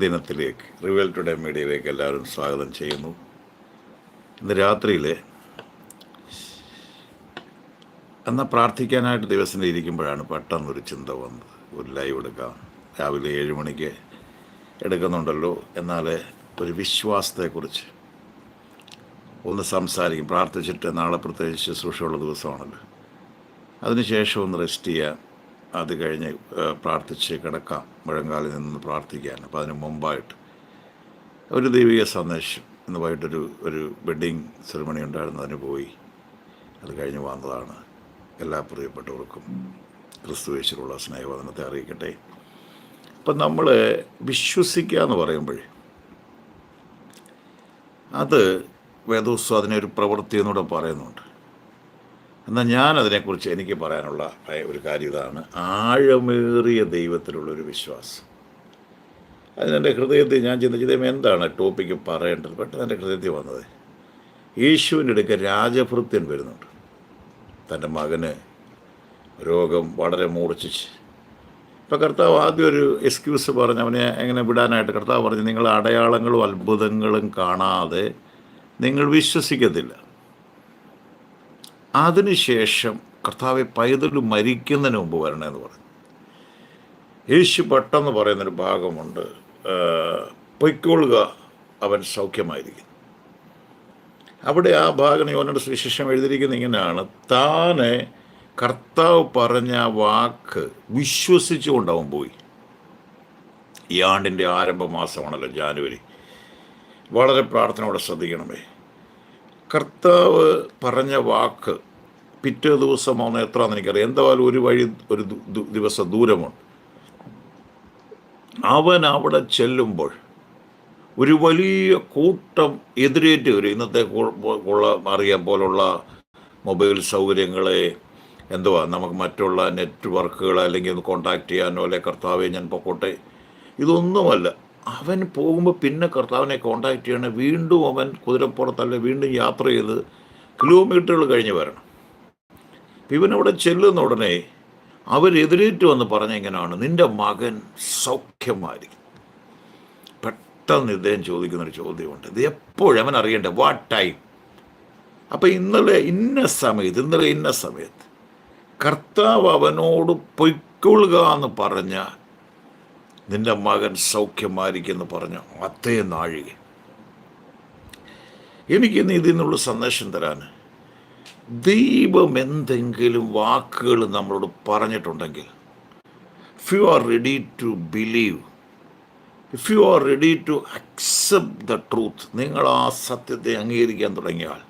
ദിനത്തിലേക്ക് revel today മീഡിയയിലേക്ക് എല്ലാവരും സ്വാഗതം ചെയ്യുന്നു. ഇന്ന് രാത്രിയിൽ എന്നാൽ പ്രാർത്ഥിക്കാനായിട്ട് ദിവസം ഇരിക്കുമ്പോഴാണ് പെട്ടെന്നൊരു ചിന്ത വന്നത്. ഒരു ലൈവ് എടുക്കാം. രാവിലെ ഏഴ് മണിക്ക് എടുക്കുന്നുണ്ടല്ലോ. എന്നാൽ ഒരു വിശ്വാസത്തെക്കുറിച്ച് ഒന്ന് സംസാരിക്കും. പ്രാർത്ഥിച്ചിട്ട് നാളെ പ്രത്യേകിച്ച് ശുശ്രൂഷയുള്ള ദിവസമാണല്ലോ. അതിനുശേഷം ഒന്ന് റെസ്റ്റ് ചെയ്യാം. അത് കഴിഞ്ഞ് പ്രാർത്ഥിച്ച് കിടക്കാം. മുഴങ്കാലിൽ നിന്ന് പ്രാർത്ഥിക്കാൻ. അപ്പോൾ അതിന് മുമ്പായിട്ട് ഒരു ദൈവിക സന്ദേശം ഇന്ന് വൈകിട്ടൊരു ഒരു വെഡ്ഡിങ് സെറിമണി ഉണ്ടായിരുന്നു. അതിന് പോയി. അത് കഴിഞ്ഞ് വന്നതാണ്. എല്ലാ പ്രിയപ്പെട്ടവർക്കും ക്രിസ്തുവേശ്വരുള്ള സ്നേഹവദനത്തെ അറിയിക്കട്ടെ. അപ്പം നമ്മൾ വിശ്വസിക്കുക എന്ന് പറയുമ്പോൾ അത് വേദോസ്വാദിനെ ഒരു പ്രവൃത്തി എന്നൂടെ പറയുന്നുണ്ട്. എന്നാൽ ഞാൻ അതിനെക്കുറിച്ച് എനിക്ക് പറയാനുള്ള ഒരു കാര്യം ഇതാണ്. ആഴമേറിയ ദൈവത്തിലുള്ളൊരു വിശ്വാസം. അതിനെന്റെ ഹൃദയത്തിൽ ഞാൻ ചിന്തിച്ചത് എന്താണ് ടോപ്പിക്ക് പറയേണ്ടത്? പെട്ടെന്ന് എന്റെ ഹൃദയത്തിൽ വന്നത്. യേശുവിന്റെ അടുക്ക രാജഭൃത്യൻ വരുന്നുണ്ട്. തന്റെ മകന് രോഗം വളരെ മൂർച്ഛിച്ച്. ഇപ്പോൾ കർത്താവ് ആദ്യം ഒരു എക്സ്ക്യൂസ് പറഞ്ഞ് അവനെ എങ്ങനെ വിടാനായിട്ട് കർത്താവ് പറഞ്ഞു നിങ്ങൾ അടയാളങ്ങളും അത്ഭുതങ്ങളും കാണാതെ നിങ്ങൾ വിശ്വസിക്കത്തില്ല. അതിനുശേഷം കർത്താവ് പൈതൽ മരിക്കുന്നതിന് മുമ്പ് വരണമെന്ന് പറഞ്ഞു. യേശു പെട്ടെന്ന് പറയുന്നൊരു ഭാഗമുണ്ട്. പൊയ്ക്കൊള്ളുക അവൻ സൗഖ്യമായിരിക്കും അവിടെ ആ ഭാഗം യോനയുടെ സുവിശേഷം എഴുതിയിരിക്കുന്ന ഇങ്ങനെയാണ്. താനെ കർത്താവ് പറഞ്ഞ വാക്ക് വിശ്വസിച്ചുകൊണ്ട് അവൻ പോയി. ഈ ആണ്ടിന്റെ ആരംഭ മാസമാണല്ലോ ജാനുവരി. വളരെ പ്രാർത്ഥനയോടെ ശ്രദ്ധിക്കണമേ. കർത്താവ് പറഞ്ഞ വാക്ക് പിറ്റേ ദിവസമാണെന്ന് എത്രയാണെന്ന് എനിക്കറിയാം. എന്തായാലും ഒരു വഴി ഒരു ദിവസം ദൂരമുണ്ട്. അവൻ അവിടെ ചെല്ലുമ്പോൾ ഒരു വലിയ കൂട്ടം എതിരേറ്റ് വരും ഇന്നത്തെ ഉള്ള അറിയാം പോലുള്ള മൊബൈൽ സൗകര്യങ്ങളെ എന്തുവാ നമുക്ക് മറ്റുള്ള നെറ്റ്വർക്കുകൾ അല്ലെങ്കിൽ ഒന്ന് കോണ്ടാക്ട് ചെയ്യാനോ അല്ലെ കർത്താവെ ഞാൻ പൊക്കോട്ടെ? ഇതൊന്നുമല്ല. അവൻ പോകുമ്പോൾ പിന്നെ കർത്താവിനെ കോണ്ടാക്ട് ചെയ്യണേ. വീണ്ടും അവൻ കുതിരപ്പുറത്തല്ല വീണ്ടും യാത്ര ചെയ്ത് കിലോമീറ്ററുകൾ കഴിഞ്ഞ് വരണം. ഇവനവിടെ ചെല്ലുന്ന ഉടനെ അവരെതിരേറ്റ് വന്ന് പറഞ്ഞെങ്ങനെയാണ് നിന്റെ മകൻ സൗഖ്യമായി പെട്ടെന്ന് ഇദ്ദേഹം ചോദിക്കുന്നൊരു ചോദ്യമുണ്ട്. ഇത് എപ്പോഴും അവൻ അറിയണ്ടേ വാട്ട് ടൈം അപ്പം ഇന്നലെ ഇന്ന സമയത്ത് ഇന്നലെ ഇന്ന സമയത്ത് കർത്താവ് അവനോട് പൊയ്ക്കൊള്ളുക എന്ന് പറഞ്ഞ നിന്റെ മകൻ സൗഖ്യമായിരിക്കുമെന്ന് പറഞ്ഞു അത്തേ നാഴിക. എനിക്ക് ഇതിൽ നിന്നുള്ള സന്ദേശം തരാൻ. ദൈവം എന്തെങ്കിലും വാക്കുകൾ നമ്മളോട് പറഞ്ഞിട്ടുണ്ടെങ്കിൽ if you are ready to believe if you are ready to accept the truth നിങ്ങൾ ആ സത്യത്തെ അംഗീകരിക്കാൻ തുടങ്ങിയാൽ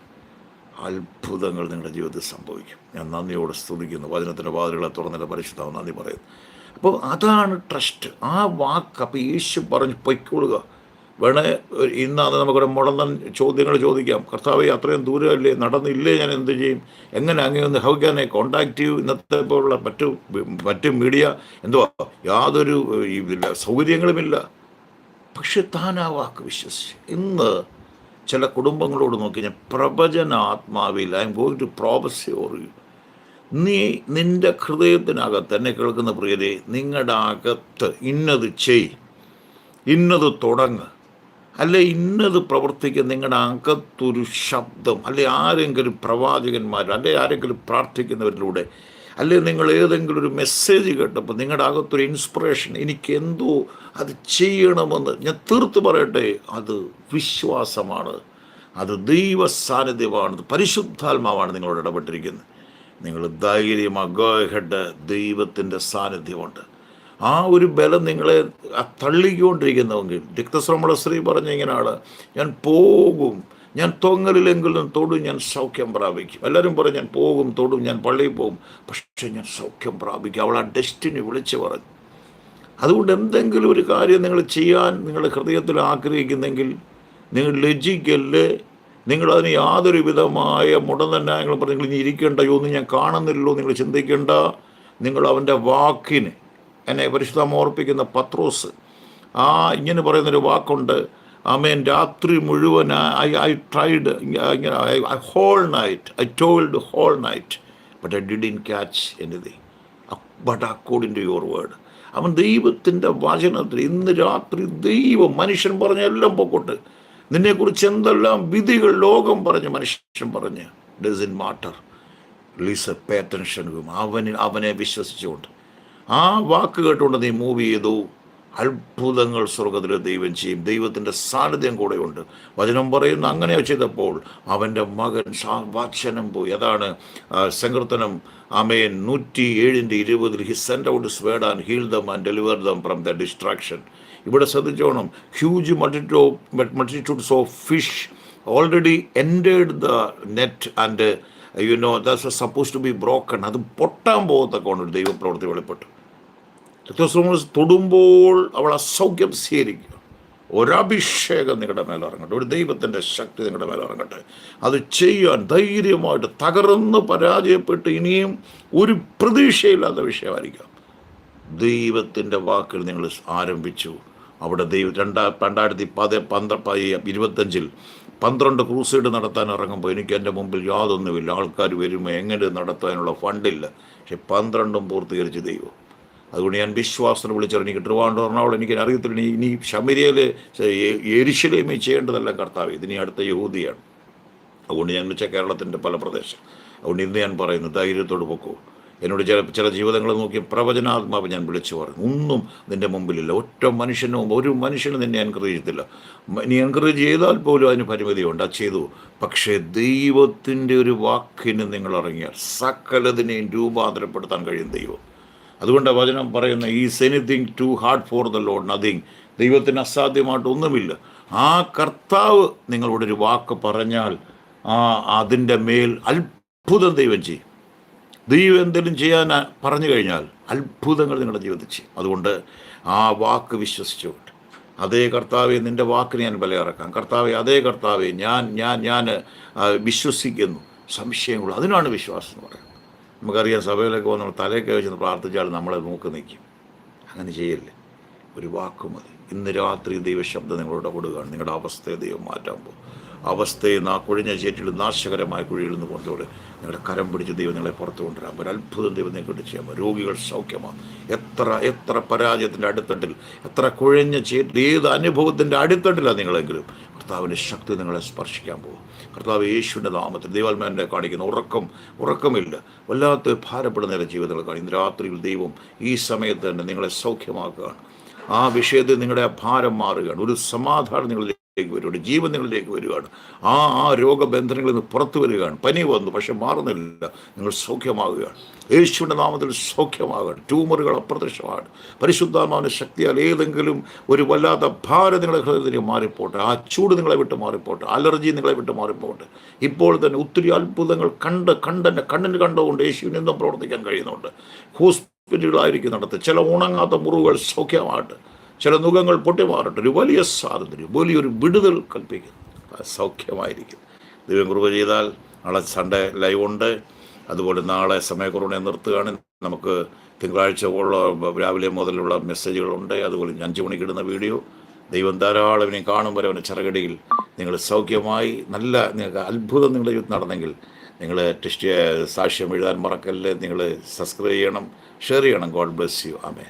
അത്ഭുതങ്ങൾ നിങ്ങളുടെ ജീവിതത്തിൽ സംഭവിക്കും. ഞാൻ നന്ദിയോടെ സ്തുതിക്കുന്നു. വചനത്തിന്റെ വാതിലുകളെ തുറന്നിട്ട് പരിശുദ്ധം നന്ദി പറയുന്നു. അപ്പോൾ അതാണ് ട്രസ്റ്റ്. ആ വാക്ക് അപ്പോൾ യേശു പറഞ്ഞ് പൊയ്ക്കൊള്ളുക. വേണേ ഇന്ന് അത് നമുക്കൊരു മുടന്തൻ ചോദ്യങ്ങൾ ചോദിക്കാം. കർത്താവ് അത്രയും ദൂരമല്ലേ? നടന്നില്ലേ ഞാൻ എന്ത് ചെയ്യും? എങ്ങനെ അങ്ങനെയൊന്ന് ഹൗ ക്യാൻ ഐ കോണ്ടാക്ട് ചെയ്യൂ ഇന്നത്തെ പോലുള്ള മറ്റു മറ്റു മീഡിയ എന്തുവാ യാതൊരു സൗകര്യങ്ങളുമില്ല. പക്ഷെ താൻ ആ വാക്ക് വിശ്വസിച്ച്. ഇന്ന് ചില കുടുംബങ്ങളോട് നോക്കി ഞാൻ പ്രവചനാത്മാവിൽ I am going to prophesy over you നീ നിന്റെ ഹൃദയത്തിനകത്ത് എന്നെ കേൾക്കുന്ന പ്രിയരെ നിങ്ങളുടെ അകത്ത് ഇന്നത് ചെയ് ഇന്നത് തുടങ്ങ്. അല്ലെ ഇന്നത് പ്രവർത്തിക്കുന്ന നിങ്ങളുടെ അകത്തൊരു ശബ്ദം അല്ലെ ആരെങ്കിലും പ്രവാചകന്മാർ അല്ലെ ആരെങ്കിലും പ്രാർത്ഥിക്കുന്നവരിലൂടെ അല്ലെ നിങ്ങൾ ഏതെങ്കിലും ഒരു മെസ്സേജ് കേട്ടപ്പോൾ നിങ്ങളുടെ അകത്തൊരു ഇൻസ്പിറേഷൻ എനിക്ക് എന്തോ അത് ചെയ്യണമെന്ന് ഞാൻ തീർത്ത് പറയട്ടെ അത് വിശ്വാസമാണ്. അത് ദൈവ സാന്നിധ്യമാണ് പരിശുദ്ധാത്മാവാണ് നിങ്ങളോട് ഇടപെട്ടിരിക്കുന്നത്. നിങ്ങൾ ധൈര്യമാകേഹഡ് ദൈവത്തിന്റെ സാന്നിധ്യമുണ്ട്. ആ ഒരു ബലം നിങ്ങളെ തള്ളിക്കൊണ്ടിരിക്കുന്നവെങ്കിൽ രക്തശ്രമള സ്ത്രീ പറഞ്ഞ ഇങ്ങനെയാണ് ഞാൻ പോകും ഞാൻ തൊങ്ങലിലെങ്കിലും തൊടും ഞാൻ സൗഖ്യം പ്രാപിക്കും. എല്ലാവരും പറയും ഞാൻ പോകും തൊടും ഞാൻ പള്ളിയിൽ പോകും. പക്ഷെ ഞാൻ സൗഖ്യം പ്രാപിക്കും. അവൾ ആ ഡെസ്റ്റിനി വിളിച്ചു പറഞ്ഞു. അതുകൊണ്ട് എന്തെങ്കിലും ഒരു കാര്യം നിങ്ങൾ ചെയ്യാൻ നിങ്ങളുടെ ഹൃദയത്തിൽ ആഗ്രഹിക്കുന്നെങ്കിൽ നിങ്ങൾ ലജ്ജിക്കല്ലേ? നിങ്ങളതിന് യാതൊരു വിധമായ മുടന്തന്നായങ്ങളും പറഞ്ഞ് നിങ്ങൾ ഇരിക്കേണ്ടയോ എന്ന് ഞാൻ കാണുന്നില്ലല്ലോ നിങ്ങൾ ചിന്തിക്കേണ്ട. നിങ്ങൾ അവന്റെ വാക്കിന് എന്നെ പരിശുദ്ധം ഓർപ്പിക്കുന്ന പത്രോസ്. ആ ഇങ്ങനെ പറയുന്നൊരു വാക്കുണ്ട്. ആമേൻ രാത്രി മുഴുവൻ ഐ ഐ ട്രൈഡ് ഇങ്ങനെ I whole night I toiled whole night but I didn't catch anything but according to your word അവൻ ദൈവത്തിന്റെ വചനത്തിൽ ഇന്ന് രാത്രി ദൈവം മനുഷ്യൻ പറഞ്ഞ എല്ലാം പൊക്കോട്ട്. നിന്നെക്കുറിച്ച് എന്തെല്ലാം വിധികൾ ലോകം പറഞ്ഞ് മനുഷ്യൻ പറഞ്ഞ്. Doesn't matter please pay attention അവന് അവനെ വിശ്വസിച്ചുകൊണ്ട്. ആ വാക്ക് കേട്ടുകൊണ്ട് നീ മൂവ് ചെയ്തു. അത്ഭുതങ്ങൾ സ്വർഗത്തിൽ ദൈവം ചെയ്യും. ദൈവത്തിന്റെ സാന്നിധ്യം കൂടെയുണ്ട്. വചനം പറയുന്ന അങ്ങനെ ചെയ്തപ്പോൾ അവന്റെ മകൻ വാക്ഷനം പോയി. അതാണ് സങ്കീർത്തനം അമേൻ നൂറ്റി ഏഴിന്റെ ഇരുപതിൽ he send out his word and heal them and deliver them from the destruction ഇവിടെ ശ്രദ്ധിച്ചോണം. Huge മൾട്ടിറ്റോ multitudes of fish already entered the net and you know that's suppose to be broken അത് പൊട്ടാൻ പോകത്തക്കോണം ഒരു ദൈവപ്രവൃത്തി വെളിപ്പെട്ടു. രക്തസ്രോമസ് തൊടുമ്പോൾ അവൾ അസൗഖ്യം സ്വീകരിക്കുക. ഒരഭിഷേകം നിങ്ങളുടെ മേലെ ഇറങ്ങട്ടെ. ഒരു ദൈവത്തിന്റെ ശക്തി നിങ്ങളുടെ മേലെ ഇറങ്ങട്ടെ. അത് ചെയ്യാൻ ധൈര്യമായിട്ട് തകർന്ന് പരാജയപ്പെട്ട് ഇനിയും ഒരു പ്രതീക്ഷയില്ലാത്ത വിഷയമായിരിക്കാം. ദൈവത്തിന്റെ വാക്കിൽ നിങ്ങൾ ആരംഭിച്ചു. അവിടെ ദൈവം രണ്ടാ രണ്ടായിരത്തി പത് പന്ത്ര ഇരുപത്തഞ്ചിൽ പന്ത്രണ്ട് ക്രൂസൈഡ് നടത്താൻ ഇറങ്ങുമ്പോൾ എനിക്ക് എന്റെ മുമ്പിൽ യാതൊന്നുമില്ല. ആൾക്കാർ വരുമ്പോൾ എങ്ങനെ നടത്താനുള്ള ഫണ്ടില്ല. പക്ഷെ പന്ത്രണ്ടും പൂർത്തീകരിച്ച് ദൈവം. അതുകൊണ്ട് ഞാൻ വിശ്വാസത്തിന് വിളിച്ചറിഞ്ഞ് എനിക്ക് ട്രിവാൻഡ്രം എറണാകുളം എനിക്ക് അറിയത്തില്ല. ഇനി ശമരിയയിൽ എരിശിലേമി ചെയ്യേണ്ടതല്ല കർത്താവ്. ഇതിനി അടുത്ത യഹൂദിയാണ്. അതുകൊണ്ട് ഞാൻ വെച്ചാൽ കേരളത്തിന്റെ പല പ്രദേശം. അതുകൊണ്ട് ഇന്ന് ഞാൻ പറയുന്നു ധൈര്യത്തോട് പൊക്കോ. എന്നോട് ചില ചില ജീവിതങ്ങൾ നോക്കി പ്രവചനാത്മാവ് ഞാൻ വിളിച്ചു പറഞ്ഞു. ഒന്നും നിന്റെ മുമ്പിലില്ല. ഒറ്റ മനുഷ്യനും ഒരു മനുഷ്യനും നിന്നെ എൻകറേജ് ചെയ്തില്ല. നീ എൻകറേജ് ചെയ്താൽ പോലും അതിന് പരിമിതിയുണ്ട്. അത് ചെയ്തു. പക്ഷേ ദൈവത്തിന്റെ ഒരു വാക്കിന് നിങ്ങൾ ഇറങ്ങിയാൽ സകലതിനെയും രൂപാന്തരപ്പെടുത്താൻ കഴിയും ദൈവം. അതുകൊണ്ട് വചനം പറയുന്ന is anything too hard for the Lord nothing ദൈവത്തിന് അസാധ്യമായിട്ട് ഒന്നുമില്ല. ആ കർത്താവ് നിങ്ങളോട് ഒരു വാക്ക് പറഞ്ഞാൽ ആ അതിന്റെ മേൽ അത്ഭുതം ദൈവം ചെയ്യും. ദൈവം എന്തെങ്കിലും ചെയ്യാൻ പറഞ്ഞു കഴിഞ്ഞാൽ അത്ഭുതങ്ങൾ നിങ്ങളുടെ ജീവിതത്തിൽ ചെയ്യും. അതുകൊണ്ട് ആ വാക്ക് വിശ്വസിച്ചുകൊണ്ട്. അതേ കർത്താവെ നിന്റെ വാക്കിന് ഞാൻ ബലയിറക്കാം കർത്താവെ അതേ കർത്താവെ ഞാൻ ഞാൻ ഞാൻ വിശ്വസിക്കുന്നു. സംശയങ്ങൾ അതിനാണ് വിശ്വാസം എന്ന് പറയുന്നത്. നമുക്കറിയാം സഭയിലൊക്കെ വന്ന് തലയൊക്കെ വെച്ച് പ്രാർത്ഥിച്ചാൽ നമ്മളെ നോക്ക് നിൽക്കും. അങ്ങനെ ചെയ്യല്ലേ? ഒരു വാക്ക് മതി. ഇന്ന് രാത്രി ദൈവശബ്ദം നിങ്ങളോട് കൊടുക്കുകയാണ്. നിങ്ങളുടെ അവസ്ഥയെ ദൈവം മാറ്റാൻ പോകും. അവസ്ഥയെ നാ കുഴിഞ്ഞ ചേറ്റിൽ നാശകരമായ കുഴിയിൽ നിന്ന് കൊണ്ടുപോലെ നിങ്ങളുടെ കരം പിടിച്ച് ദൈവം നിങ്ങളെ പുറത്തു കൊണ്ടുവരാൻ ഒരു അത്ഭുതം ദൈവം നിങ്ങൾക്ക് ചെയ്യാൻ രോഗികൾ സൗഖ്യമാണ്. എത്ര എത്ര പരാജയത്തിന്റെ അടിത്തട്ടിൽ എത്ര കുഴഞ്ഞ ചേറ്റിൽ ഏത് അനുഭവത്തിന്റെ അടിത്തട്ടിലാണ് നിങ്ങളെങ്കിലും കർത്താവിന്റെ ശക്തി നിങ്ങളെ സ്പർശിക്കാൻ പോകും. കർത്താവ് യേശുവിന്റെ നാമത്തിൽ ദൈവാത്മാനെ കാണിക്കുന്ന ഉറക്കം ഉറക്കമില്ല. വല്ലാത്ത ഭാരപ്പെടുന്ന ജീവിതങ്ങൾ കാണും. ഇന്ന് രാത്രിയിൽ ദൈവം ഈ സമയത്ത് തന്നെ നിങ്ങളെ സൗഖ്യമാക്കുകയാണ്. ആ വിഷയത്തിൽ നിങ്ങളുടെ ഭാരം മാറുകയാണ്. ഒരു സമാധാനം നിങ്ങളിലേക്ക് വരുവാണ്. ജീവൻ നിങ്ങളിലേക്ക് വരികയാണ് ആ ആ രോഗബന്ധനങ്ങളിൽ നിന്ന് പുറത്തു വരികയാണ്. പനി വന്നു പക്ഷെ മാറുന്നില്ല. നിങ്ങൾ സൗഖ്യമാകുകയാണ്. യേശുവിന്റെ നാമത്തിൽ സൗഖ്യമാകണം ട്യൂമറുകൾ അപ്രത്യക്ഷമാണ്. പരിശുദ്ധാത്മാവിന്റെ ശക്തിയാൽ ഏതെങ്കിലും ഒരു വല്ലാത്ത ഭാരം നിങ്ങളുടെ ഹൃദയത്തിൽ മാറിപ്പോട്ടെ. ആ ചൂട് നിങ്ങളെ വിട്ട് മാറിപ്പോട്ടെ. അലർജി നിങ്ങളെ വിട്ട് മാറിപ്പോട്ടെ. ഇപ്പോൾ തന്നെ ഒത്തിരി അത്ഭുതങ്ങൾ കണ്ട് കണ്ടെന്നെ കണ്ണിന് കണ്ടുകൊണ്ട് യേശുവിനെ എന്തും പ്രവർത്തിക്കാൻ കഴിയുന്നുണ്ട്. ഹോസ്പിറ്റലുകളായിരിക്കും നടത്തുക. ചില ഉണങ്ങാത്ത മുറിവുകൾ സൗഖ്യമാകട്ടെ. ചില മുഖങ്ങൾ പൊട്ടിമാറട്ടെ. ഒരു വലിയ സ്വാതന്ത്ര്യം വലിയൊരു വിടുതൽ കൽപ്പിക്കുന്നു. സൗഖ്യമായിരിക്കും. ദൈവം കൃപ ചെയ്താൽ നാളെ സൺഡേ ലൈവ് ഉണ്ട്. അതുപോലെ നാളെ സമയക്കുറവിനെ നിർത്തുകയാണ്. നമുക്ക് തിങ്കളാഴ്ച ഉള്ള രാവിലെ മുതലുള്ള മെസ്സേജുകളുണ്ട് അതുപോലെ അഞ്ച് മണിക്ക് ഇടുന്ന വീഡിയോ ദൈവം ധാരാളം ഇനി കാണുമ്പോൾ അവന്റെ ചിറകടിയിൽ. നിങ്ങൾ സൗഖ്യമായി നല്ല നിങ്ങൾക്ക് അത്ഭുതം നിങ്ങളുടെ ജീവിതത്തിൽ നടന്നെങ്കിൽ നിങ്ങൾ ടെസ്റ്റ് സാക്ഷ്യം എഴുതാൻ മറക്കല്ലേ. നിങ്ങൾ സബ്സ്ക്രൈബ് ചെയ്യണം ഷെയർ ചെയ്യണം. ഗോഡ് ബ്ലെസ് യു ആമേ